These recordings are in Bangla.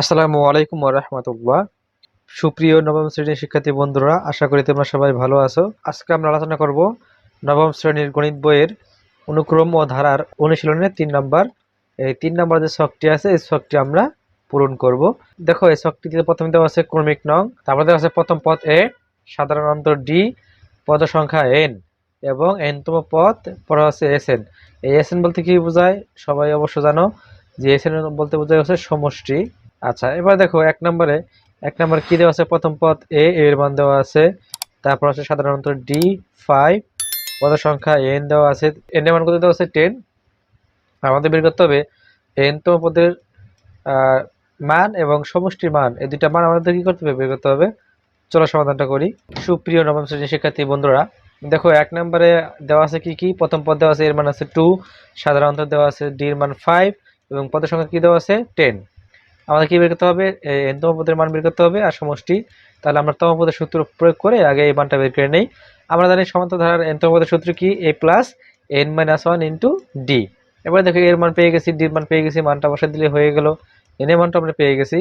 আসসালামু আলাইকুম রহমতুল্লাহ। সুপ্রিয় নবম শ্রেণির শিক্ষার্থী বন্ধুরা, আশা করি তোমরা সবাই ভালো আছো। আজকে আমরা আলোচনা করব নবম শ্রেণির গণিত বইয়ের অনুক্রম ও ধারার অনুশীলনের তিন নম্বর। এই তিন নম্বর যে শখটি আছে, এই শখটি আমরা পূরণ করব। দেখো, এই শখটিতে প্রথমে দেওয়া আছে ক্রমিক নং, তারপরে দেওয়া আছে প্রথম পদ এ, সাধারণ অন্তর ডি পদ সংখ্যা এন, এবং এনতম পদ পরে আছে এস এন। এই এস এন বলতে কি বোঝায়? সবাই অবশ্য জানো যে এস এন বলতে বোঝায় হচ্ছে সমষ্টি। আচ্ছা এবার দেখো, এক নম্বরে, এক নম্বর কি দেওয়া আছে? প্রথম পদ এ এর মান দেওয়া আছে। তারপর আছে সাধারণত ডি ফাইভ পদ সংখ্যা এন দেওয়া আছে। এন এর মান কত দেওয়া আছে? টেন আমাদের বের করতে হবে এন তম পদের মান এবং সমষ্টির মান। এই দুইটা মান আমাদের কি করতে হবে? বের করতে হবে। চলো সমাধানটা করি। সুপ্রিয় নবম শ্রেণির শিক্ষার্থী বন্ধুরা, দেখো, এক নম্বরে দেওয়া আছে কি কি? প্রথম পদ দেওয়া আছে, এর মান আছে টু সাধারণত দেওয়া আছে ডি এর মান ফাইভ এবং পদের সংখ্যা কি দেওয়া আছে? টেন আমাদের কি বের করতে হবে এনতম পদের মান বের করতে হবে আর সমষ্টি। তাহলে আমরা তম পদের সূত্র প্রয়োগ করে আগে এই মানটা বের করে নেই। আমরা জানি সমান্তর ধারার এনতম পদের সূত্র কি? A plus n minus one into d এবারে দেখো এর মান পেয়ে গেছি ডির মান পেয়ে গেছি, মানটা বসে দিলে হয়ে গেল। এন এর মানটা আমরা পেয়ে গেছি।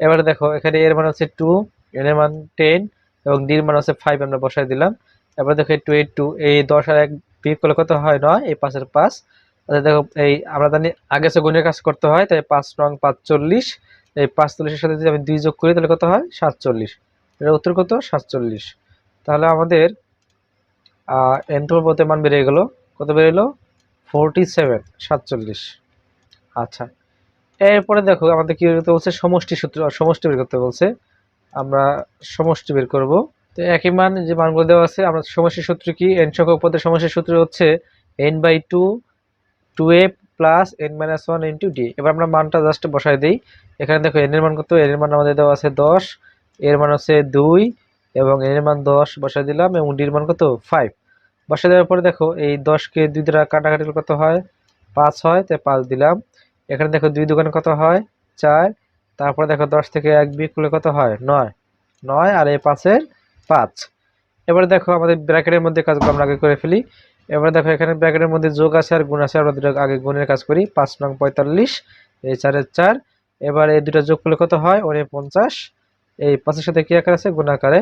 এবারে দেখো, এখানে এর মান হচ্ছে টু এন মান টেন এবং ডির মান হচ্ছে ফাইভ আমরা বসাই দিলাম। এবারে দেখো টু এইট টু এই দশ আর এক বিয়োগ করলে কত হয়? নয়, এই পাঁচের পাঁচ। দেখো, এই আমরা জানি আগে সে গুণের কাজ করতে হয় তাই পাঁচ রং পাঁচচল্লিশ এই পাঁচচল্লিশের সাথে যদি আমি দুই যোগ করি, তাহলে কত হয়? সাতচল্লিশ। এটা উত্তর কত? সাতচল্লিশ। তাহলে আমাদের এনথম পদের মান বেড়ে গেল, কত বেড়ে গেলো ফোরটি সেভেন, সাতচল্লিশ। আচ্ছা এরপরে দেখো, আমাদের কী করতে বলছে? সমষ্টি সূত্র, সমষ্টি বের করতে বলছে। আমরা সমষ্টি বের করব। তো একই মান যে মানগুলো দেওয়া আছে, আমরা সমষ্টি সূত্র কি? এন সংখ্যক পদের সমষ্টির সূত্র হচ্ছে n by two two a plus n minus one into d. এবার আমরা মানটা জাস্ট বসাই দিই। এখানে দেখো এন এর মান কত? এন এর মান আমাদের দেওয়া আছে দশ। এর মান হচ্ছে দুই এবং এর মান দশ বসাই দিলাম এবং ডির মান কত? ফাইভ বসাই দেওয়ার পরে দেখো এই দশকে দুই দ্বারা কাটাকাটি কত হয়? পাঁচ হয়, তাই পাঁচ দিলাম। এখানে দেখো দুই দোকানে কত হয়? চার। তারপরে দেখো দশ থেকে এক বিয়োগ করলে কত হয়? নয়। নয় আর এই পাঁচের পাঁচ। এবারে দেখো আমাদের ব্র্যাকেটের মধ্যে কাজগুলো আমরা আগে করে ফেলি। এবার দেখো, এখানে ব্র্যাকেটের মধ্যে যোগ আছে আর গুণ আছে। আমরা দুটো আগে গুণের কাজ করি। পাঁচ নং পঁয়তাল্লিশ, এই চারের চার। এবার এই দুটো যোগ করলে কত হয়? উনি পঞ্চাশ। এই পাঁচের সাথে কি আকার আছে? গুণ আকারে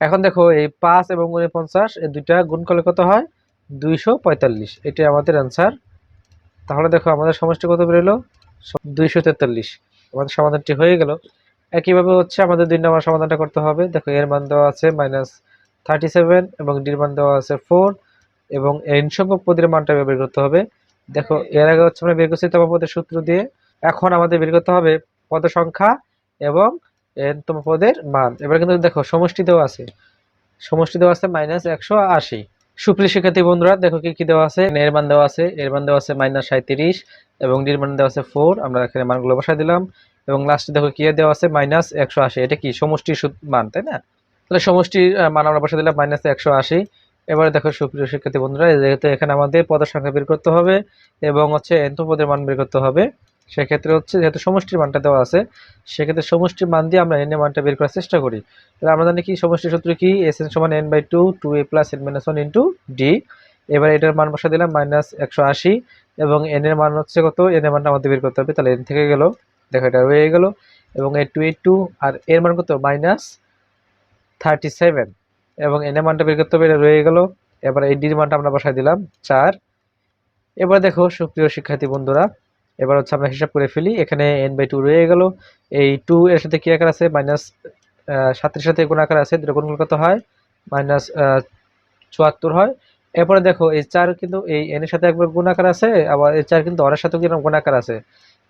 এখন দেখো, এই পাঁচ এবং উনি পঞ্চাশ, এই দুইটা গুণ করলে কত হয়? দুইশো পঁয়তাল্লিশ। এটি আমাদের অ্যান্সার তাহলে দেখো, আমাদের সমষ্টি কত বেরোলো? দুইশো তেতাল্লিশ। আমাদের সমাধানটি হয়ে গেল। একইভাবে হচ্ছে আমাদের দুই নম্বর সমাধানটা করতে হবে। দেখো, এর মান দেওয়া আছে মাইনাস থার্টি সেভেন এবং ডির মান দেওয়া আছে ফোর এবং এন সংখ্যক পদের মানটা বের করতে হবে। দেখো, এর আগে হচ্ছে আমরা বের করছি পদের সূত্র দিয়ে। এখন আমাদের বের করতে হবে পদ সংখ্যা এবং এনতম পদের মান। এবার কিন্তু দেখো, সমষ্টি দেওয়া আছে। সমষ্টি দেওয়া আছে মাইনাস একশো আশি। সুপ্রিয় শিক্ষার্থী বন্ধুরা, দেখো কি কি দেওয়া আছে? এর মান দেওয়া আছে, এর মান দেওয়া আছে মাইনাস সাঁত্রিশ এবং ডির মান দেওয়া আছে ফোর। আমরা এখানে মানগুলো বসাই দিলাম। এবং লাস্টে দেখো কি দেওয়া আছে? মাইনাস একশো আশি। এটা কি? সমষ্টির মান, তাই না? তাহলে সমষ্টির মান আমরা বসে দিলাম মাইনাস একশো আশি। এবারে দেখো সুপ্রিয় শিক্ষার্থী বন্ধুরা যেহেতু এখানে আমাদের পদের সংখ্যা বের করতে হবে এবং হচ্ছে এন্ত পদের মান বের করতে হবে, সেক্ষেত্রে হচ্ছে যেহেতু সমষ্টির মানটা দেওয়া আছে, সেক্ষেত্রে সমষ্টির মান দিয়ে আমরা এন এর মানটা বের করার চেষ্টা করি। তাহলে আমরা জানি কি, সমষ্টির সূত্র কি? এস এন সমান n by two two a plus n minus one into d এবার এটার মান বসা দিলাম মাইনাস একশো আশি, এবং এন এর মান হচ্ছে কত? এন এর মানটা আমাদের বের করতে হবে, তাহলে এন থেকে গেল, দেখো এটা রয়ে গেল, এবং এই টু এইট টু আর এর মান কত? মাইনাস থার্টি সেভেন এবং এন এর মানটা বের করতে হবে রয়ে গেল। এবার এই ডির মানটা আমরা বসাই দিলাম, চার। এবার দেখো, সুপ্রিয় শিক্ষার্থী বন্ধুরা, এবার হচ্ছে আমরা হিসাব করে ফেলি। এখানে এন বাই টু রয়ে গেল। এই টু এর সাথে কি আকার আছে? মাইনাস সাতের সাথে গুণ আকার আছে? দুটো করলে কত হয়? মাইনাস চুয়াত্তর হয়। এরপরে দেখো, এই চার কিন্তু, এই এন এর সাথে একবার গুণ আকার আছে, আবার এই চার কিন্তু অরের সাথে কিন্তু গুণ আকার আছে?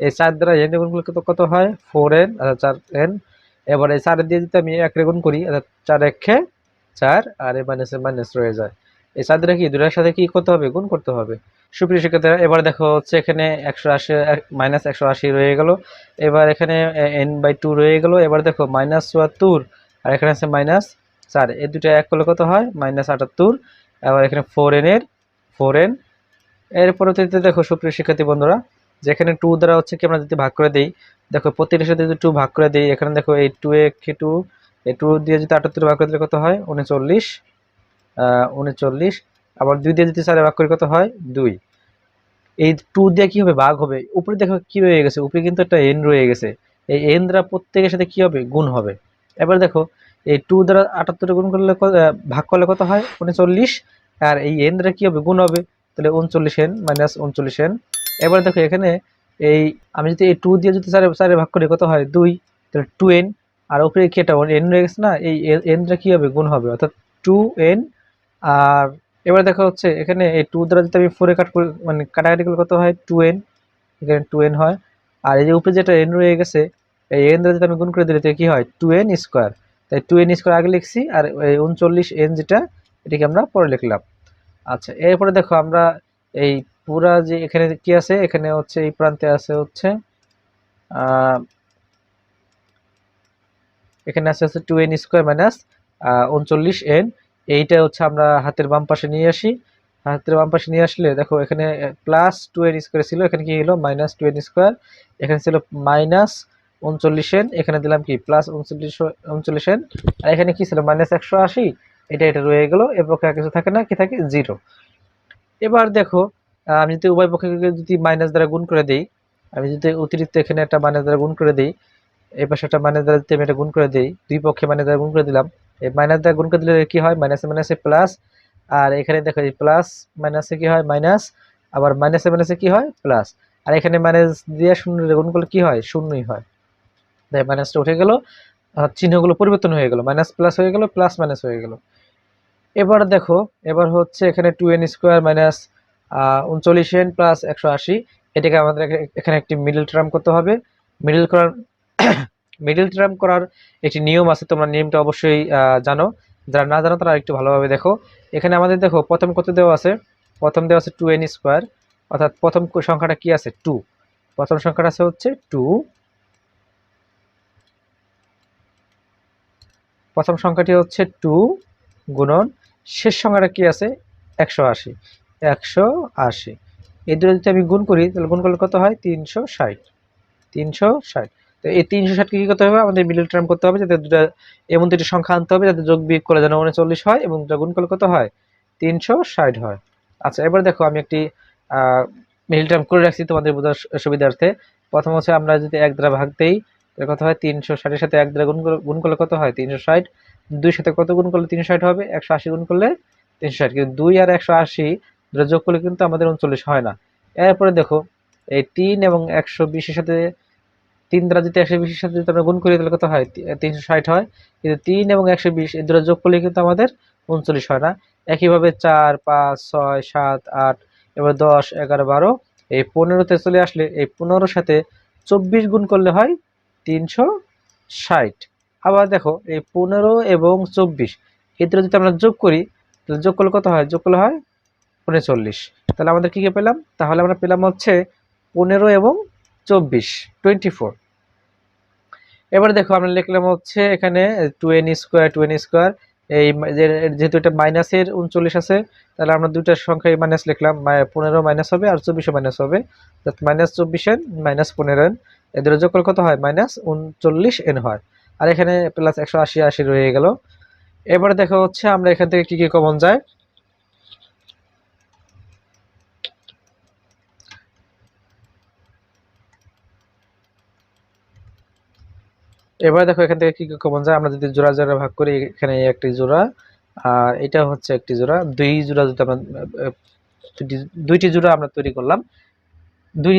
এই চার দ্বারা এন গুণ করলে কত কত হয়? ফোর এন আচ্ছা চার এন এবার চার দিয়ে যদি আমি এক গুণ করি, অর্থাৎ চার একে চার, আর এই মাইনাসে মাইনাস রয়ে যায়। এই চার দ্বারা কি দুটার সাথে কি করতে হবে? গুণ করতে হবে। সুপ্রিয় শিক্ষার্থীরা, এবার দেখো হচ্ছে এখানে একশো আশি মাইনাস একশো আশি রয়ে গেল। এবার এখানে এন বাই টু রয়ে গেল। এবার দেখো মাইনাস চুয়াত্তর, আর এখানে আছে মাইনাস চার। এই দুটো এক করলে কত হয়? মাইনাস আটাত্তর। আবার এখানে ফোর এন এর ফোর এন এর পরবর্তীতে দেখো সুপ্রিয় শিক্ষার্থী বন্ধুরা, যেখানে টু দ্বারা হচ্ছে কি আমরা যদি ভাগ করে দিই দেখো প্রতিটার সাথে যদি টু ভাগ করে দিই, এখানে দেখো এই টু এ টু এই টু দিয়ে যদি আটাত্তর ভাগ করে দিলে কত হয়? উনচল্লিশ। উনচল্লিশ। আবার দুই দিয়ে যদি চারে ভাগ করি কত হয়? দুই। এই টু দিয়ে কী হবে? ভাগ হবে। উপরে দেখো কী রয়ে গেছে? উপরে কিন্তু একটা এন রয়ে গেছে। এই এন দ্বারা প্রত্যেকের সাথে কী হবে? গুণ হবে। এবার দেখো, এই টু দ্বারা আটাত্তর গুণ করলে ভাগ করলে কত হয়? উনচল্লিশ। আর এই এন দ্বারা কী হবে? গুণ হবে। তাহলে উনচল্লিশ এন মাইনাস উনচল্লিশ এন এবার দেখো এখানে এই, আমি যদি এই টু দিয়ে যদি চারে চারে ভাগ করি, কত হয়? দুই, তাহলে টু এন আর উপরে কি একটা এন রয়ে গেছে না? এই এন দ্বারা কি হবে গুণ হবে? অর্থাৎ টু এন আর এবার দেখা হচ্ছে, এখানে এই টু দ্বারা যদি আমি ফোরে কাট করি মানে কাটাকাটি করলে কত হয়? টু এন এখানে টু এন হয়। আর এই যে উপরে যেটা এন রয়ে গেছে, এই এন দ্বারা যদি আমি গুণ করে দিলে তো কি হয়? টু এন স্কোয়ার তাই টু এন স্কোয়ার আগে লিখছি, আর এই উনচল্লিশ এন যেটা, এটাকে আমরা পরে লিখলাম। আচ্ছা এরপরে দেখো আমরা এই পুরা যে এখানে কি আছে? এখানে হচ্ছে এই প্রান্তে আছে হচ্ছে এখানে আছে হচ্ছে টু এন স্কোয়ার মাইনাস উনচল্লিশ এন এইটা হচ্ছে আমরা হাতের বাম পাশে নিয়ে আসি। হাতের বাম পাশে নিয়ে আসলে দেখো এখানে প্লাস টু এন স্কোয়ার ছিল, এখানে কি হলো? মাইনাস টু এন স্কোয়ার এখানে ছিল মাইনাস উনচল্লিশ এন এখানে দিলাম কি? প্লাস উনচল্লিশ উনচল্লিশ এন আর এখানে কি ছিল? মাইনাস একশো আশি। এটা এটা রয়ে গেলো এর পক্ষে আর কিছু থাকে না, কি থাকে? জিরো এবার দেখো আমি যদি উভয় পক্ষকে যদি মাইনাস দ্বারা গুণ করে দিই, আমি যদি অতিরিক্ত এখানে একটা মাইনাস দ্বারা গুণ করে দিই, এই পাশে একটা মাইনাস দ্বারা যদি আমি এটা গুণ করে দিই, দুই পক্ষে মাইনাস দ্বারা গুণ করে দিলাম, এই মাইনাস দ্বারা গুণ করে দিলে কি হয়? মাইনাসে মাইনাসে প্লাস আর এখানে দেখো এই প্লাস মাইনাসে কি হয়? মাইনাস আবার মাইনাসে মাইনাসে কি হয়? প্লাস আর এখানে মাইনাস দিয়ে শূন্য গুণ করলে কি হয়? শূন্যই হয়। তাই মাইনাসটা উঠে গেল চিহ্নগুলো পরিবর্তন হয়ে গেল। মাইনাস প্লাস হয়ে গেল প্লাস মাইনাস হয়ে গেল। এবার দেখো, এবার হচ্ছে এখানে টু এন স্কোয়ার মাইনাস উনচল্লিশ এন প্লাস একশো আশি। এটাকে আমাদের এখানে একটি মিডল টার্ম করতে হবে। মিডল করার মিডল টার্ম করার একটি নিয়ম আছে, তোমরা নিয়মটা অবশ্যই জানো। যারা না জানো, তারা একটু ভালোভাবে দেখো। এখানে আমাদের দেখো, প্রথম কত দেওয়া আছে। প্রথম দেওয়া আছে টু এন স্কোয়ার অর্থাৎ প্রথম সংখ্যাটা কি আছে? টু প্রথম সংখ্যাটা আছে হচ্ছে টু প্রথম সংখ্যাটি হচ্ছে টু গুণন। শেষ সংখ্যাটা কি আছে? একশো আশি। একশো আশি। এই দুটো যদি আমি গুণ করি, তাহলে গুণ করলে কত হয়? তিনশো ষাট। তিনশো ষাট। তো এই তিনশো ষাটকে কী করতে হবে? আমাদের মিডল টার্ম করতে হবে, যাতে দুটা, এমন দুটি সংখ্যা আনতে হবে, যাতে যোগ বিয়োগ করে যেন উনচল্লিশ হয় এবং দুটা গুণ করলে কত হয়? তিনশো ষাট হয়। আচ্ছা এবার দেখো, আমি একটি মিডল টার্ম করে রাখছি তোমাদের বোঝার সুবিধার্থে। প্রথম হচ্ছে আমরা যদি এক দ্বারা ভাগ দেই, তাহলে কত হয়? তিনশো ষাটের সাথে এক দ্বারা গুণ গুণ করলে কত হয়? তিনশো ষাট। দুই সাথে কত গুণ করলে তিনশো ষাট হবে? একশো আশি গুণ করলে তিনশো ষাট। কিন্তু দুই আর একশো আশি দুটো যোগ করলে কিন্তু আমাদের উনচল্লিশ হয় না। এরপরে দেখো, এই তিন এবং একশো বিশের সাথে তিন দ্বারা যদি একশো বিশের সাথে যদি আমরা গুণ করি, তাহলে কত হয়? তিনশো ষাট হয়। কিন্তু তিন এবং একশো বিশ এই দুটো যোগ করলে কিন্তু আমাদের উনচল্লিশ হয় না। একইভাবে চার, পাঁচ, ছয়, সাত, আট, এবার দশ, এগারো, বারো, এই পনেরোতে চলে আসলে এই পনেরোর সাথে চব্বিশ গুণ করলে হয় তিনশো ষাট। আবার দেখো, এই পনেরো এবং চব্বিশ এই দুটো যদি আমরা যোগ করি, তাহলে যোগ করলে কত হয়? যোগ করলে হয় উনচল্লিশ তাহলে আমাদের কী কী পেলাম? তাহলে আমরা পেলাম হচ্ছে পনেরো এবং চব্বিশ টোয়েন্টি ফোর এবার দেখো আমরা লিখলাম হচ্ছে এখানে two n square two n square এই যেহেতু এটা মাইনাসের উনচল্লিশ আছে, তাহলে আমরা দুইটা সংখ্যায় মাইনাস লিখলাম। পনেরো মাইনাস হবে আর চব্বিশও মাইনাস হবে। মাইনাস চব্বিশ এন মাইনাস পনেরো এন এদের যোগ করলে কত হয়? মাইনাস উনচল্লিশ এন হয়। আর এখানে প্লাস একশো আশি আশি রয়ে গেল। এবারে দেখা হচ্ছে আমরা এখান থেকে কি কি কমন যায়? এবার দেখো এখান থেকে কি কি কমন যায়, আমরা যদি জোড়া জোড়া ভাগ করি, এখানে একটি জোড়া, আর এটা হচ্ছে একটি জোড়া। দুই জোড়া যদি আমরা, দুইটি জোড়া আমরা তৈরি করলাম, দুই,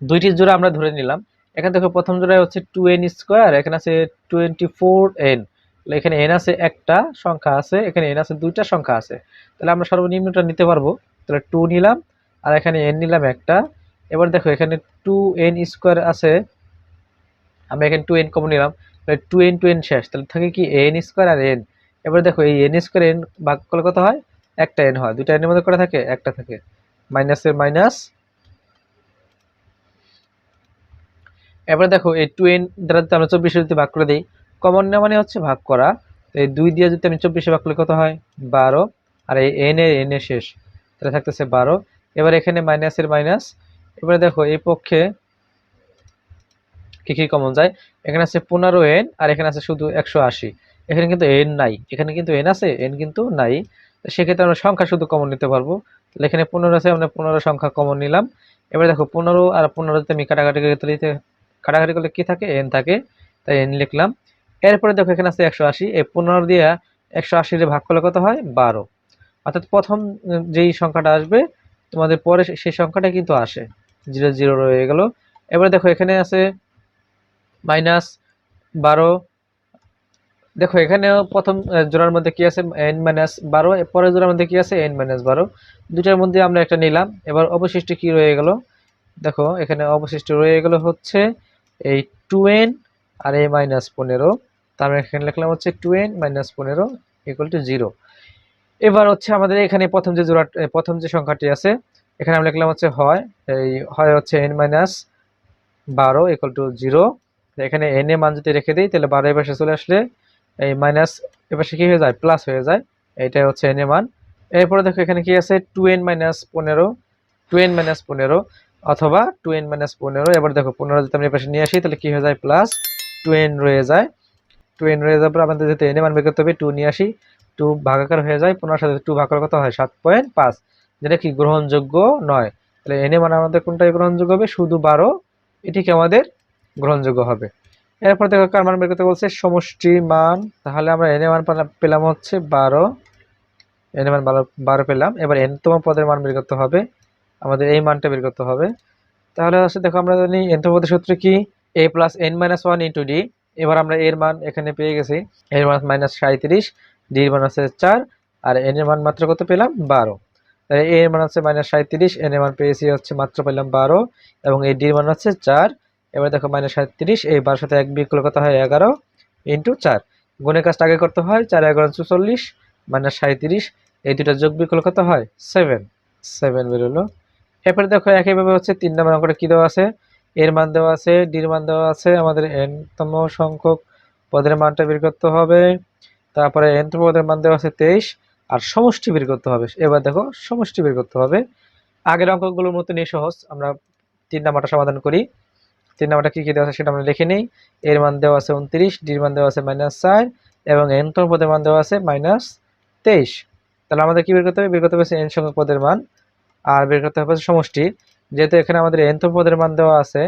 দুইটি জোড়া আমরা ধরে নিলাম। এখানে দেখো প্রথম জোড়ায় হচ্ছে টু এন স্কোয়ার এখানে আছে টোয়েন্টি ফোর এন এখানে এন আছে একটা সংখ্যা আছে, এখানে এন আছে দুইটা সংখ্যা আছে। তাহলে আমরা সর্বনিম্নটা নিতে পারব। তাহলে টু নিলাম, আর এখানে এন নিলাম একটা। এবার দেখো এখানে টু এন স্কোয়ার আছে আমরা এখানে টু এন কমন নিলাম। তাহলে টু এন টু এন শেষ। তাহলে থাকে কি এন স্কোয়ার আর এন এবার দেখো এই এন স্কোয়ার এন ভাগ করলে কত হয়? একটা এন হয়। দুইটা এনের মধ্যে করে থাকে? একটা থাকে। মাইনাসের মাইনাস এবার দেখো এই টু এন দ্বারা আমরা চব্বিশে যদি ভাগ করে দিই কমন নেওয়া মানে হচ্ছে ভাগ করা। এই দুই দিয়ে যদি আমি চব্বিশে ভাগ করলে কত হয়? বারো। আর এই এন এর এন এর শেষ। তাহলে থাকতেছে বারো। এবার এখানে মাইনাসের মাইনাস এবারে দেখো এই পক্ষে কি কি কমন যায়? এখানে আছে পনেরো এন আর এখানে আছে শুধু একশো আশি। এখানে কিন্তু এন নাই। এখানে কিন্তু এন আছে এন কিন্তু নাই। সেক্ষেত্রে আমরা সংখ্যা শুধু কমন নিতে পারব। তাহলে এখানে পনেরো আছে, আমরা পনেরো সংখ্যা কমন নিলাম। এবার দেখো, পনেরো আর পনেরো যদি আমি কাটাকাটি কাটাকাটি করলে কি থাকে? এন থাকে। তাই এন লিখলাম। এরপরে দেখো, এখানে আছে একশো আশি। এই পনেরো দিয়ে একশো আশির ভাগ করলে কত হয়? বারো। অর্থাৎ প্রথম যেই সংখ্যাটা আসবে, তোমাদের পরে সেই সংখ্যাটা কিন্তু আসে। জিরো জিরো রয়ে গেল। এবারে দেখো, এখানে আছে মাইনাস বারো। দেখো এখানেও প্রথম জোড়ার মধ্যে কি আছে? এন মাইনাস বারো পরের জোড়ার মধ্যে কি আছে? এন মাইনাস বারো। দুটার মধ্যে আমরা একটা নিলাম। এবার অবশিষ্ট কি রয়ে গেল? দেখো এখানে অবশিষ্ট রয়ে গেল হচ্ছে এই টু এন আর এই মাইনাস পনেরো। তারপরে এখানে লিখলাম হচ্ছে টু এন মাইনাস পনেরো ইকুয়াল টু জিরো এবার হচ্ছে আমাদের এখানে প্রথম যে জোড়া এ, প্রথম যে সংখ্যাটি আছে এখানে আমরা লিখলাম হচ্ছে হয়। এই হয় হচ্ছে এন মাইনাস বারো ইকুয়াল টু জিরো এখানে এন এ মান যদি রেখে দিই, তাহলে বারো এ পাশে চলে আসলে এই মাইনাস এ পাশে কি হয়ে যায়? প্লাস হয়ে যায়। এইটাই হচ্ছে এন এ মান। এরপরে দেখো এখানে কি আছে? টু এন মাইনাস পনেরো টু এন মাইনাস পনেরো অথবা টু এন মাইনাস পনেরো। এবার দেখো পনেরো যদি আমি এ পাশে নিয়ে আসি, তাহলে কী হয়ে যায়? প্লাস টু এন রয়ে যায়। টু এন রয়ে যাওয়ার পর আমাদের যেহেতু এন এ মান বের করতে হবে টু নিয়ে আসি টু ভাগাকার হয়ে যায়। পনেরোর সাথে টু ভাগ কত হয় সাত পয়েন্ট পাঁচ। যেটা কি গ্রহণযোগ্য নয়। তাহলে এনে মানে আমাদের কোনটাই গ্রহণযোগ্য হবে? শুধু বারো। এটিকে আমাদের গ্রহণযোগ্য হবে। এরপর দেখো কার মান বের করতে বলছে? সমষ্টি মান। তাহলে আমরা এনে মান পেলাম- হচ্ছে বারো। এনে মান বারো বারো পেলাম। এবার এনতম পদের মান বের করতে হবে। আমাদের এই মানটা বের করতে হবে। তাহলে হচ্ছে দেখো আমরা জানি এনতম পদের সূত্র কি? A plus n minus one into d এবার আমরা এর মান এখানে পেয়ে গেছি। এর মান মাইনাস সাঁত্রিশ ডির মান আছে চার, আর এন এর মান মাত্র কত পেলাম? বারো। এ এর মান হচ্ছে মাইনাস সাঁত্রিশ এন এর মান পেয়েছি হচ্ছে মাত্র পেলাম বারো, এবং এই ডির মান হচ্ছে চার। এবার দেখো মাইনাস সাঁত্রিশ এই বারোর সাথে এক বিয়োগ করলে কত হয়? এগারো ইন্টু চার। গুণের কাজটা আগে করতে হয়, চার, এগারো, চুচল্লিশ মাইনাস সাঁত্রিশ, এই দুটো যোগ বিয়োগ করলে কত হয়? সেভেন সেভেন বেরোলো। এরপরে দেখো একইভাবে হচ্ছে তিন নম্বর অঙ্কটা কী দেওয়া আছে? এর মান দেওয়া আছে ডির মান দেওয়া আছে, আমাদের এনতম সংখ্যক পদের মানটা বের করতে হবে। তারপরে এনতম পদের মান দেওয়া আছে তেইশ, আর সমষ্টি বের করতে হবে। এবার দেখো সমষ্টি বের করতে হবে। আগের অঙ্কগুলোর মতনই সহজ, আমরা তিন নাম্বারটা সমাধান করি। তিন নাম্বারটা কী কী দেওয়া আছে সেটা আমরা লিখে নিই। এর মান দেওয়া আছে উনত্রিশ, ডির মান দেওয়া আছে মাইনাস চার এবং এনতম পদের মান দেওয়া আছে মাইনাস তেইশ। তাহলে আমাদের কি বের করতে হবে? বের করতে হবে এন সংখ্যক পদের মান। আর বের করতে হবে সমষ্টি। যেহেতু এখানে আমাদের এনতম পদের মান দেওয়া আছে,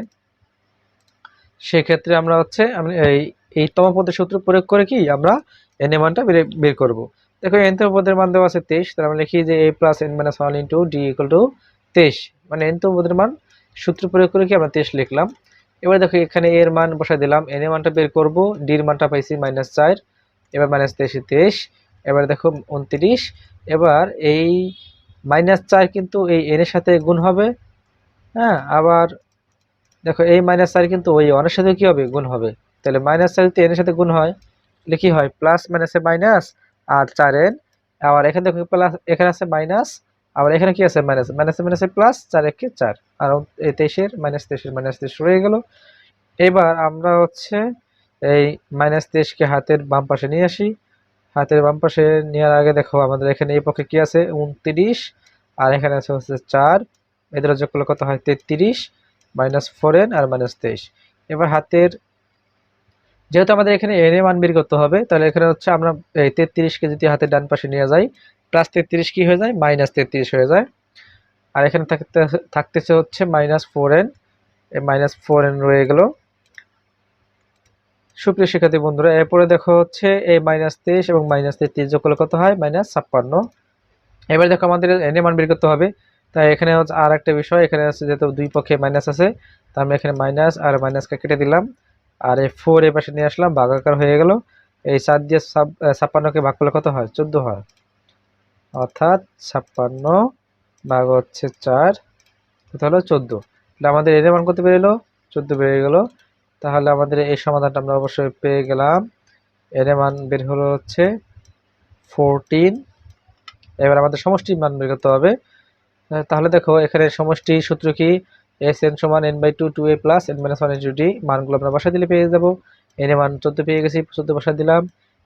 সেক্ষেত্রে আমরা হচ্ছে, আমি এই এই তম পদের সূত্র প্রয়োগ করে কি আমরা এন এর মানটা বের বের করব। দেখো এনতম পদের মান দেওয়া আছে তেইশ, তাহলে আমরা লিখি যে a plus n minus one into d equal to তেইশ। মানে এনতম পদের মান সূত্র প্রয়োগ করে কি আমরা তেইশ লিখলাম। এবার দেখো, এখানে এর মান বসাই দিলাম। এন এর মানটা বের করব। ডির মানটা পাইছি মাইনাস চার, এবার মাইনাস তেইশে, তেইশ। এবার দেখো, উনত্রিশ। এবার এই মাইনাস চার কিন্তু এই এন এর সাথে গুণ হবে। হ্যাঁ আবার দেখো, এই মাইনাস চার কিন্তু ওই অনের সাথে কী হবে? গুণ হবে। তাহলে মাইনাস চার যদি এন এর সাথে গুণ হয়, তাহলে কি হয়? প্লাস মাইনাসে মাইনাস আর চার এন আবার এখানে দেখো প্লাস এখানে আছে মাইনাস আবার এখানে কি আছে? মাইনাস মাইনাসে মাইনাসে প্লাস চার একে চার। আর এই তেইশের মাইনাস তেইশের মাইনাস তেইশ রয়ে গেল। এবার আমরা হচ্ছে এই মাইনাস তেইশকে হাতের বাম পাশে নিয়ে আসি। হাতের বাম পাশে নেওয়ার আগে দেখো আমাদের এখানে এই পক্ষে কি আছে? উনত্রিশ। আর এখানে আছে হচ্ছে চার। এদের যোগ করলে কত হয়? তেত্রিশ। মাইনাস ফোর এন আর মাইনাস তেইশ। এবার হাতের, যেহেতু আমাদের এখানে এন এ মান বের করতে হবে, তাহলে এখানে হচ্ছে আমরা এই তেত্রিশকে যদি হাতের ডান পাশে নিয়ে যাই প্লাস তেত্রিশ কি হয়ে যায়? মাইনাস তেত্রিশ হয়ে যায়। আর এখানে থাকতে, থাকতেছে হচ্ছে minus four n minus four n রয়ে গেল। সুপ্রিয় শিক্ষার্থী বন্ধুরা, এরপরে দেখো হচ্ছে এই মাইনাস তেইশ এবং মাইনাস তেত্রিশ যোগ করলে কত হয়? মাইনাস ছাপ্পান্ন। এবার দেখো আমাদের এন এ মান বের করতে হবে। তাই এখানে হচ্ছে আর একটা বিষয়, এখানে আছে যেহেতু দুই পক্ষে মাইনাস আছে তা আমি এখানে মাইনাস আর মাইনাসকে কেটে দিলাম। আর এই ফোর এ পাশে নিয়ে আসলাম, ভাগাকার হয়ে গেল। এই চার দিয়ে ছাপ, ছাপ্পান্নকে ভাগ করলে কত হয়? চোদ্দ হয়। অর্থাৎ ছাপ্পান্ন ভাগ হচ্ছে চার কত হলো চোদ্দ। তাহলে আমাদের এর মান কত বেরোলো চোদ্দ বেড়ে গেল। তাহলে আমাদের এই সমাধানটা আমরা অবশ্যই পেয়ে গেলাম। এর মান বের হলো হচ্ছে ফোরটিন এবার আমাদের সমষ্টির মান বের করতে হবে। তাহলে দেখো, এখানে সমষ্টি সূত্র কি? এস এন সমান n by two two a plus n minus one into d মানগুলো আমরা বসা দিলে পেয়ে যাব। এন এর মান চোদ্দ পেয়ে গেছি, চোদ্দ বসা দিলাম।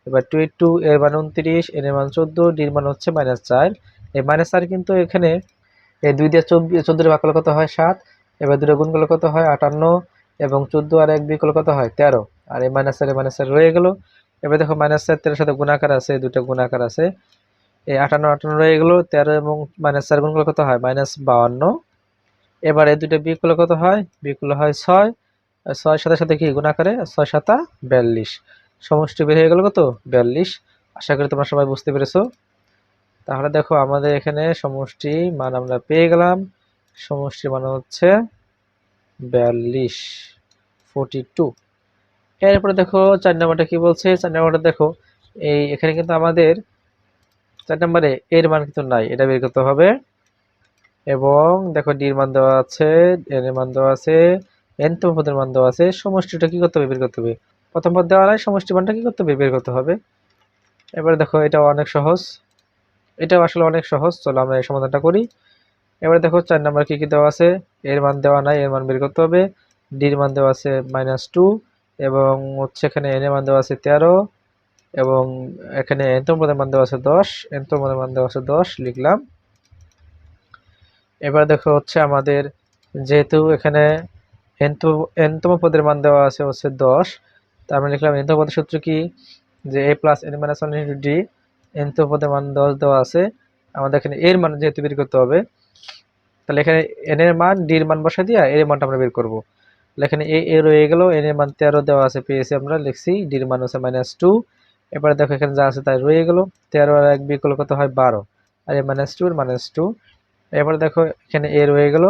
এবার টু এইট টু এর মান উনত্রিশ, এর মান চোদ্দ, ডির মান হচ্ছে মাইনাস চার। এই মাইনাস চার কিন্তু এখানে এই দুই দিয়ে চব্বিশ চোদ্দোর ভাগ কত হয়? সাত। এবার দুটো গুণ করলে কত হয়? আটান্ন। এবং চোদ্দ আর এক করলে কত হয়? তেরো। আর এই মাইনাস চারে মাইনাস চার রয়ে গেল। এবার দেখো মাইনাস চার, তেরোর সাথে গুণাকার আছে দুটো গুণাকার আছে। এই আটান্ন আটান্ন রয়ে গেলো। তেরো এবং মাইনাস চার গুণ কত হয়? মাইনাস বাউান্ন এবার এই দুটো বিয়োগ করলে কত হয়? করলে হয় ছয়। ছয় সাথে সাথে কি? গুণ আকারে ছয় সাতা বিয়াল্লিশ। সমষ্টি বের হয়ে গেল কত? বিয়াল্লিশ। আশা করি তোমরা সবাই বুঝতে পেরেছ। তাহলে দেখো, আমাদের এখানে সমষ্টি মান আমরা পেয়ে গেলাম। সমষ্টি মান হচ্ছে বিয়াল্লিশ ফোরটি টু এরপরে দেখো, চার নম্বরটা কি বলছে? চার নম্বরটা দেখো, এই এখানে কিন্তু আমাদের চার নম্বরে এর মান কিন্তু নাই। এটা বের করতে হবে। এবং দেখো, ডির মান দেওয়া আছে, এর মান দেওয়া আছে এনতম পদের মান দেওয়া আছে। সমষ্টিটা কি করতে হবে? বের করতে হবে। প্রথম পদ দেওয়া নাই সমষ্টি মানটা কি করতে হবে? বের করতে হবে। এবারে দেখো এটা অনেক সহজ। এটাও আসলে অনেক সহজ, চলো আমরা এই সমাধানটা করি। এবারে দেখো, চার নাম্বার কি কি দেওয়া আছে? এর মান দেওয়া নাই, এর মান বের করতে হবে। ডির মান দেওয়া আছে মাইনাস টু এবং হচ্ছে এখানে এন এর মান দেওয়া আছে তেরো, এবং এখানে এনতম পদের মান দেওয়া আছে দশ এনতম পদের মান দেওয়া আছে দশ, লিখলাম। এবার দেখো, হচ্ছে আমাদের যেহেতু এখানে এনতম পদের মান দেওয়া আছে হচ্ছে দশ তার মানে লিখলাম এনতম পদের সূত্র কি? যে a plus n minus one into d এনতম পদের মান দশ দেওয়া আছে। আমাদের এখানে এর মান যেহেতু বের করতে হবে, তাহলে এখানে এন এর মান ডির মান বসা দিয়া এর মানটা আমরা বের করব। এখানে এ এ রয়ে গেল এন এর মান তেরো দেওয়া আছে, পেয়েছি আমরা, লিখছি ডির মান হচ্ছে মাইনাস টু এবারে দেখো এখানে যা আছে তাই রয়ে গেল, তেরো আর এক বিকল কত হয় বারো। আর a minus two minus two এবারে দেখো এখানে এ রয়ে গেল,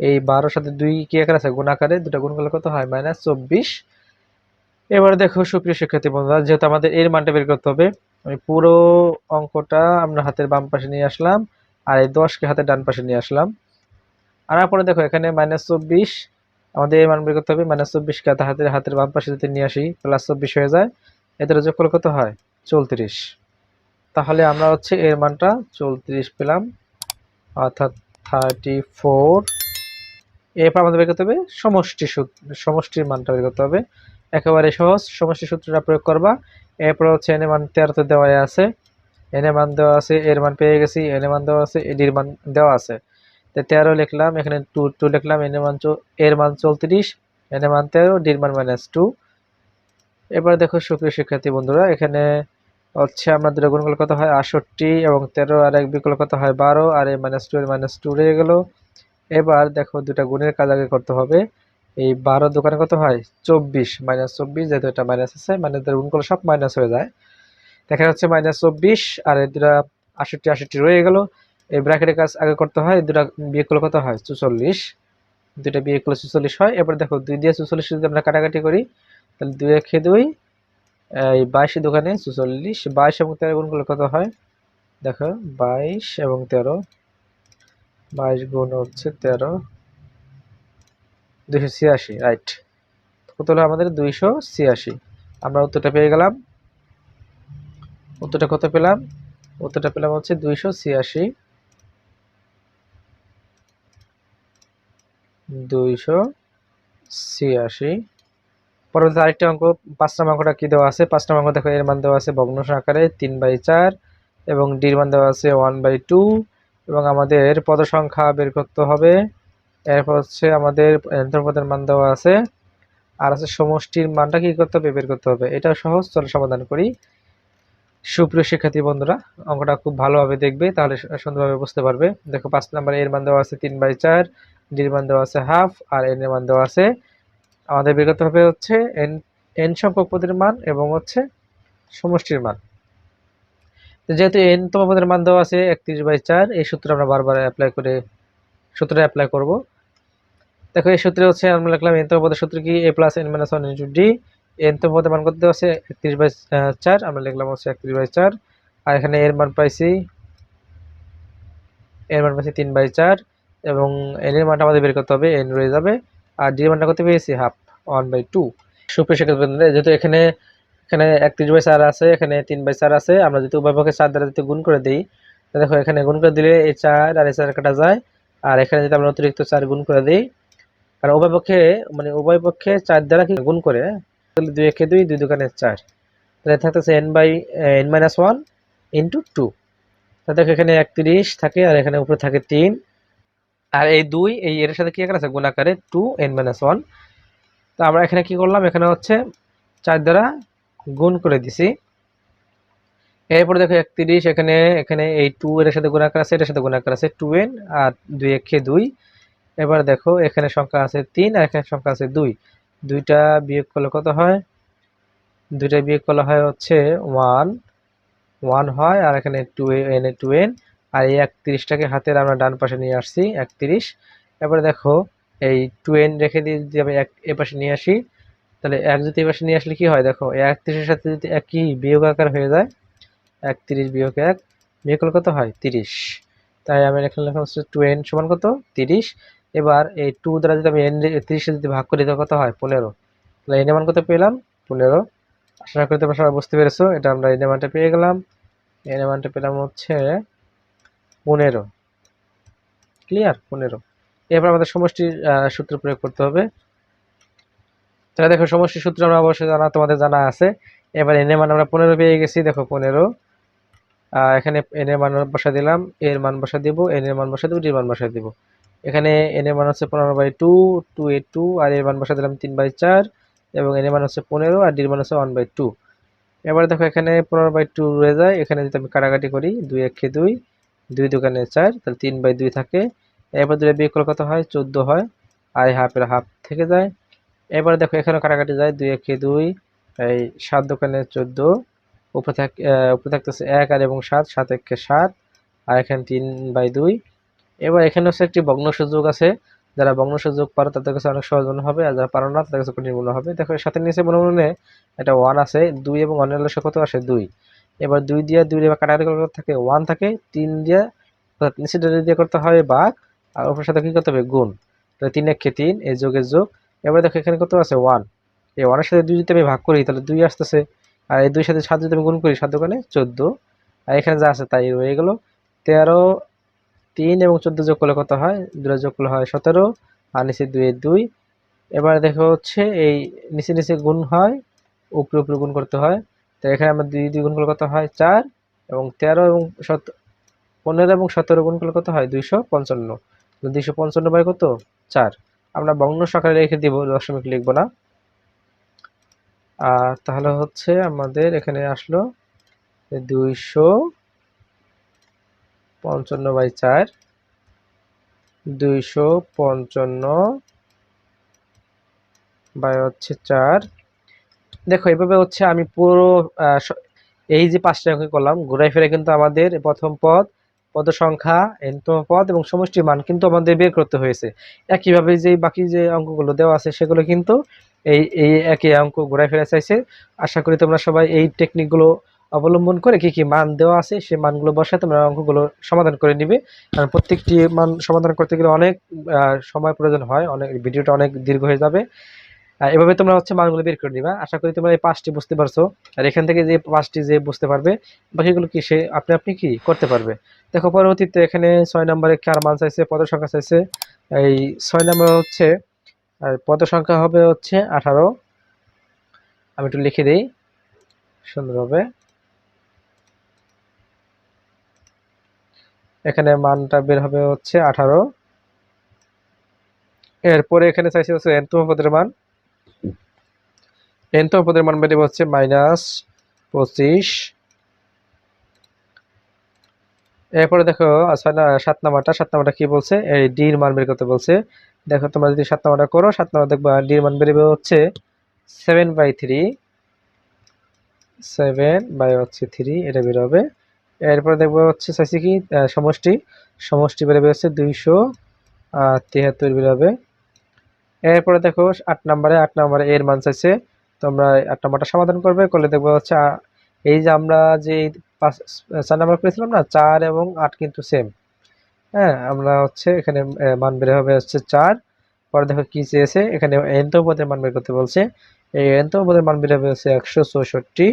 এই বারোর সাথে দুই কি আকার আছে? গুণ আকারে, দুটা গুণ করলে কত হয়? মাইনাস চব্বিশ। এবারে দেখো, সুপ্রিয় শিক্ষার্থী বন্ধুরা, যেহেতু আমাদের এর মানটা বের করতে হবে, আমি পুরো অঙ্কটা আমরা হাতের বাম পাশে নিয়ে আসলাম আর এই দশকে হাতের ডান পাশে নিয়ে আসলাম। আনার পরে দেখো, এখানে মাইনাস চব্বিশ, আমাদের এর মান বের করতে হবে মাইনাস চব্বিশকে হাতের হাতের বাম পাশে যদি নিয়ে আসি প্লাস চব্বিশ হয়ে যায় এদের যোগ করলে কত হয়? চৌত্রিশ। তাহলে আমরা হচ্ছে এর মানটা চৌত্রিশ পেলাম, অর্থাৎ থার্টি ফোর এরপর আমাদের বের করতে হবে, সমষ্টি সমষ্টির মানটা বের করতে হবে। একেবারে সহজ। সমষ্টি সূত্রটা প্রয়োগ করবা। এরপর হচ্ছে এনে মান তেরোতে দেওয়া আছে। এনে মান দেওয়া আছে, এর মান পেয়ে গেছি এনে মান দেওয়া আছে এডির মান দেওয়া আছে। তো তেরো লিখলাম, এখানে টু টু লিখলাম এনে মান এর মান চৌত্রিশ এনে মান তেরো ডির মান মাইনাস টু এবার দেখো সুপ্রিয় শিক্ষার্থী বন্ধুরা, এখানে হচ্ছে আমরা দুটো গুণ করলে কত হয়? আটষট্টি এবং তেরো, আর এক বিকল কত হয়? বারো, আর এ মাইনাস টু এর মাইনাস টু রয়ে গেল। এবার দেখো দুটা গুণের কাজ আগে করতে হবে। এই বারো দোকানে কত হয়? চব্বিশ মাইনাস চব্বিশ, যেহেতু এটা মাইনাস আছে মানে গুণ করলে সব মাইনাস হয়ে যায়। দেখা যাচ্ছে মাইনাস চব্বিশ, আর এই দুটা আষট্টি আষট্টি রয়ে গেল। এই ব্র্যাকেটের কাজ আগে করতে হয় দুটা বিয়ে করলে কত হয়? চুচল্লিশ। দুটা বিয়ে করলে চুচল্লিশ হয়। এবার দেখো, দুই দিয়ে চুচল্লিশ যদি আমরা কাটাকাটি করি, তাহলে দুই একে দুই, এই বাইশ দোকানে চুচল্লিশ। বাইশ এবং তেরো গুণ করলে কত হয়? দেখো, বাইশ এবং তেরো। বাইশ গুণ হচ্ছে তেরো। দুইশো ছিয়াশি রাইট কত হলো আমাদের? দুইশো ছিয়াশি। আমরা উত্তরটা পেয়ে গেলাম। উত্তরটা কত পেলাম? উত্তরটা পেলাম হচ্ছে দুইশো ছিয়াশি। দুইশো ছিয়াশি। পরবর্তী আরেকটা অঙ্ক পাঁচ নম্বর অঙ্কটা কী দেওয়া আছে? পাঁচ নম্বর অঙ্ক দেখো, এর মান দেওয়া আছে ভগ্নাংশ আকারে তিন বাই চার এবং ডির মান দেওয়া আছে ওয়ান বাই টু এবং আমাদের পদ সংখ্যা বের করতে হবে। এরপর হচ্ছে আমাদের পদের মান দেওয়া আছে। আর আছে সমষ্টির মানটা কী করতে হবে? বের করতে হবে। এটা সহজ, চলো সমাধান করি। সুপ্রিয় শিক্ষার্থী বন্ধুরা, অঙ্কটা খুব ভালোভাবে দেখবে, তাহলে সুন্দরভাবে বুঝতে পারবে। দেখো, পাঁচ নম্বরে এর মান দেওয়া আছে তিন বাই চার ডির মান দেওয়া আছে হাফ, আর এন এর মান দেওয়া আছে। আমাদের বের করতে হবে হচ্ছে এন এন সংখ্যক পদের মান এবং হচ্ছে সমষ্টির মান। যেহেতু এন তম পদের মান দেওয়া আছে একত্রিশ বাই চার, এই সূত্র আমরা বারবার অ্যাপ্লাই করে, সূত্রে অ্যাপ্লাই করব। দেখো, এই সূত্রে হচ্ছে আমরা লিখলাম এন পদের সূত্র কি? A plus n minus one into d n তম পদের মান করতে হচ্ছে একত্রিশ বাই চার। আমরা লিখলাম হচ্ছে একত্রিশ বাই চার। আর এখানে এর মান পাইছি, এর মান পাইছি তিন বাই চার। এবং এন এর মানটা আমাদের বের করতে হবে এন রয়ে যাবে। আর ডি মানটা করতে পেরেছি হাফ ওয়ান বাই টু সুপ্রিয় শিক্ষার্থী যেহেতু এখানে এখানে একত্রিশ বাই চার আছে, এখানে তিন বাই চার আছে, আমরা যদি উভয় পক্ষে চার দ্বারা যদি গুণ করে দিই, দেখো, এখানে গুণ করে দিলে এই চার আর এই চার কাটা যায়। আর এখানে যদি আমরা অতিরিক্ত চার গুণ করে দিই কারণ উভয় পক্ষে মানে উভয় পক্ষে চার দ্বারা কি গুণ করে, তাহলে দুই একে দুই দুই দোকানে চার। তাহলে থাকতেছে n by n minus one into two দেখো এখানে একত্রিশ থাকে আর এখানে উপরে থাকে তিন। আর এই দুই, এই এর সাথে কি আকার আছে? গুণ আকারে টু এন মাইনাস ওয়ান তো আমরা এখানে কি করলাম? এখানে হচ্ছে চার দ্বারা গুণ করে দিছি। এরপরে দেখো একত্রিশ, এখানে এখানে এই টু এর সাথে গুণাকার আছে, এটার সাথে গুণাকার আছে টু এন আর দুই একে দুই। এবার দেখো, এখানে সংখ্যা আছে তিন আর এখানে সংখ্যা আছে দুই। দুইটা বিয়োগ করলে কত হয়? দুইটা বিয়োগ করলে হয় হচ্ছে ওয়ান ওয়ান হয় আর এখানে two n a two n আর এই একত্রিশটাকে হাতের আমরা ডান পাশে নিয়ে আসছি, একত্রিশ। এবার দেখো, এই টু এন রেখে দিয়ে যদি আমি এক, এ পাশে নিয়ে আসি, তাহলে এক যদি এ পাশে নিয়ে আসলে কী হয়? দেখো একত্রিশের সাথে যদি একই বিয়োগ আকার হয়ে যায়, একত্রিশ বিয়োগ এক, বিয়োগ করলে কত হয়? তিরিশ। তাই আমি এখানে লেখা হচ্ছে টু এন সমান কত? তিরিশ। এবার এই টু দ্বারা যদি আমি এন তিরিশে যদি ভাগ করি কত হয়? পনেরো। তাহলে এন মান কত পেলাম পনেরো। আশা করি তোমরা সবাই বুঝতে পেরেছ, এটা আমরা এন মানটা পেয়ে গেলাম। এন মানটা পেলাম হচ্ছে পনেরো। ক্লিয়ার পনেরো। এরপর আমাদের সমষ্টির সূত্র প্রয়োগ করতে হবে। তাহলে দেখো সমষ্টির সূত্র আমরা অবশ্যই জানা, তোমাদের জানা আছে। এবার এন মান আমরা পনেরো পেয়ে গেছি, দেখো পনেরো। এখানে এন এর মান বসা দিলাম এর মান বসা দিব এন এর মান বসা দিব ডির মান বসা দিব। এখানে এন এর মান হচ্ছে পনেরো by two two a two আর এর মান বসা দিলাম তিন বাই চার, এবং এন এর মান হচ্ছে পনেরো, আর ডির মান হচ্ছে ওয়ান বাই টু এবার দেখো এখানে পনেরো বাই টু রয়ে যায়। এখানে যদি আমি কাটাকাটি করি, দুই একে দুই দুই দোকানে চার, তাহলে তিন বাই দুই থাকে। এরপর দুটো বিয়োগ করলে কত হয়? চোদ্দ হয়। আর হাফের হাফ থেকে যায়। এবার দেখো এখানে কাটাকাটি যায়। দুই একে দুই, এই সাত দোকানে চোদ্দ, উপরে থাক উপরে থাকতেছে এক, আর এবং সাত সাত একে সাত, আর এখানে তিন বাই দুই। এবার এখানে হচ্ছে একটি ভগ্ন সুযোগ আছে। যারা ভগ্ন সুযোগ পারো তাদের কাছে অনেক সহজ মনে হবে, আর যারা পারো না তাদের কাছে কঠিন মনে হবে। দেখো সাথে নিচে মনে মনে একটা ওয়ান আছে, দুই এবং ওয়ানের কত আসে দুই। এবার দুই দিয়ে দুই দিয়ে কাটাকাটি করলে থাকে ওয়ান থাকে, তিন দিয়ে নিচে দিয়ে দিয়ে করতে হবে বাঘ, আর উপরের সাথে কি করতে হবে? গুণ। তাহলে তিন একে তিন এই যোগের যোগ। এবার দেখো, এখানে কত আছে? ওয়ান এই ওয়ানের সাথে দুই যদি আমি ভাগ করি, তাহলে দুই আসতেছে। আর এই দুই সাথে সাত যদি আমি গুণ করি, সাত দোকানে চোদ্দ। আর এখানে যা আছে তাই রয়ে গেল। তেরো তিন এবং চোদ্দ যোগ করলে কত হয়? দুটো যোগ করলে হয় সতেরো, আর নিচে দুই দুই। এবার দেখো হচ্ছে এই নিচে নিচে গুণ হয়, উপরে উপরে গুণ করতে হয়। তো এখানে আমরা দুই দুই গুণ করলে কত হয়? চার এবং তেরো এবং সত, পনেরো এবং সতেরো গুণ করলে কত হয়? দুইশো পঞ্চান্ন। দুইশো পঞ্চান্ন বাই কত? চার। আমরা বঙ্গ সকালে রেখে দিব, দশমিক লিখব না। আর তাহলে হচ্ছে আমাদের এখানে আসলো দুইশো পঞ্চান্ন বাই চার, দুইশো পঞ্চান্ন বাই হচ্ছে চার। দেখো, এভাবে হচ্ছে আমি পুরো এই যে পাঁচটা অঙ্ক করলাম, ঘুরাই ফিরে কিন্তু আমাদের প্রথম পদ পদ সংখ্যা, এনতম পদ এবং সমষ্টির মান কিন্তু আমাদের বের করতে হয়েছে। একইভাবে যে বাকি যে অঙ্কগুলো দেওয়া আছে সেগুলো কিন্তু এই এই একই অঙ্ক ঘুরাই ফিরে চাইছে। আশা করি তোমরা সবাই এই টেকনিকগুলো অবলম্বন করে কি কি মান দেওয়া আছে, সেই মানগুলো বসায় তোমরা অঙ্কগুলো সমাধান করে নিবে। কারণ প্রত্যেকটি মান সমাধান করতে গেলে অনেক সময় প্রয়োজন হয়, অনেক, ভিডিওটা অনেক দীর্ঘ হয়ে যাবে। এভাবে তোমরা হচ্ছে মানগুলো বের করে নিবা। আশা করি তোমরা এই পাঁচটি বুঝতে পারছ। আর এখান থেকে যে পাঁচটি যে বুঝতে পারবে, বাকিগুলো কি সে, আপনি আপনি কি করতে পারবে? দেখো, পরবর্তীতে এখানে ছয় নম্বরে কার মান চাইছে? পদ সংখ্যা চাইছে। এই ছয় নম্বর হচ্ছে, আর পদ সংখ্যা হবে হচ্ছে আঠারো। আমি একটু লিখে দিই। সুন্দরভাবে। এখানে মানটা বের হবে হচ্ছে আঠারো। এরপরে এখানে চাইছে হচ্ছে এনতম পদের মান। এনতম পদের মান বেরিয়ে হচ্ছে মাইনাস পঁচিশ। এরপরে দেখো ছয় না, সাত নাম্বারটা সাত নাম্বারটা কি বলছে? এই ডির মান বের করতে বলছে। দেখো, তোমরা যদি সাত নাম্বারটা করো, সাত নাম্বার দেখবা ডির মান বেরোবে হচ্ছে seven by three seven by হচ্ছে থ্রি এটা বেরোবে এরপরে দেখব হচ্ছে চাইছি কি সমষ্টি। সমষ্টি বেরোবে হচ্ছে দুইশো তিয়াত্তর বেরোবে এরপরে দেখো আট নম্বরে আট নম্বরে এর মান চাইছে। তোমরা আট নম্বরটা সমাধান করবে, করলে দেখব হচ্ছে এই যে আমরা যে পাঁচ, চার নাম্বার পেয়েছিলাম না, চার এবং আট কিন্তু সেম হ্যাঁ আমরা হচ্ছে এখানে মান বের হবে হচ্ছে চার। পরে দেখো কি চেয়েছে, এখানে এনতম পদের মান বের করতে বলছে। এই এনতম পদের মান বের হবে হচ্ছে একশো চৌষট্টি।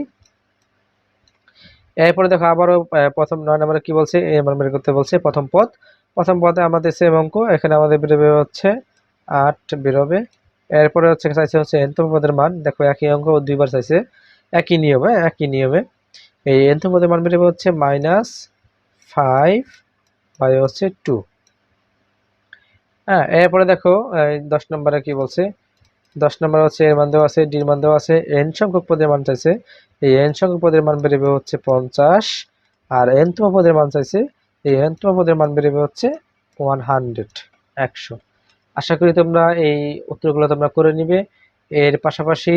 এরপরে দেখো আবারও প্রথম নয় নম্বরে কি বলছে? এ, মান বের করতে বলছে প্রথম পদ। প্রথম পদে আমাদের সেম অঙ্ক। এখানে আমাদের বেরোবে হচ্ছে আট, বেরোবে। এরপরে হচ্ছে চাইছে হচ্ছে এনতম পদের মান। দেখো একই অঙ্ক দুইবার চাইছে। একই নিয়মে একই নিয়মে। এই এনতম পদের মান বেরোবে হচ্ছে মাইনাস ফাইভ বাই হচ্ছে টু হ্যাঁ এরপরে দেখো দশ নম্বরে কি বলছে? দশ নম্বর হচ্ছে এর মান দেওয়া আছে ডির মান দেওয়া আছে, এন সংখ্যক পদের মান চাইছে, এই এন সংখ্যক পদের মান বেরোবে হচ্ছে পঞ্চাশ, আর এনতম পদের মান চাইছে, এই এনতম পদের মান বেরোবে হচ্ছে ওয়ান হান্ড্রেড, একশো। আশা করি তোমরা এই উত্তরগুলো তোমরা করে নিবে। এর পাশাপাশি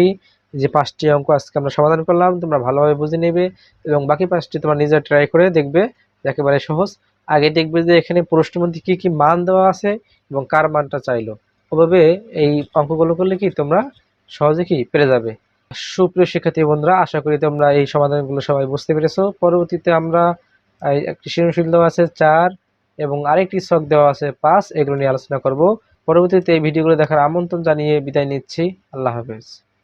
যে পাঁচটি অঙ্ক আজকে আমরা সমাধান করলাম, তোমরা ভালোভাবে বুঝে নেবে এবং বাকি পাঁচটি তোমরা নিজে ট্রাই করে দেখবে, একেবারে সহজ। আগে দেখবে যে এখানে প্রশ্নের মধ্যে কী কী মান দেওয়া আছে এবং কার মানটা চাইলো। ওভাবে এই অঙ্কগুলো করলে কি তোমরা সহজে কি পেরে যাবে? সুপ্রিয় শিক্ষার্থী বন্ধুরা, আশা করি তোমরা এই সমাধানগুলো সবাই বুঝতে পেরেছ। পরবর্তীতে আমরা একটি সৃজনশীল দেওয়া আছে চার এবং আরেকটি শখ দেওয়া আছে পাঁচ। এগুলো নিয়ে আলোচনা করব। পরবর্তীতে এই ভিডিওগুলো দেখার আমন্ত্রণ জানিয়ে বিদায় নিচ্ছি। আল্লাহ হাফেজ।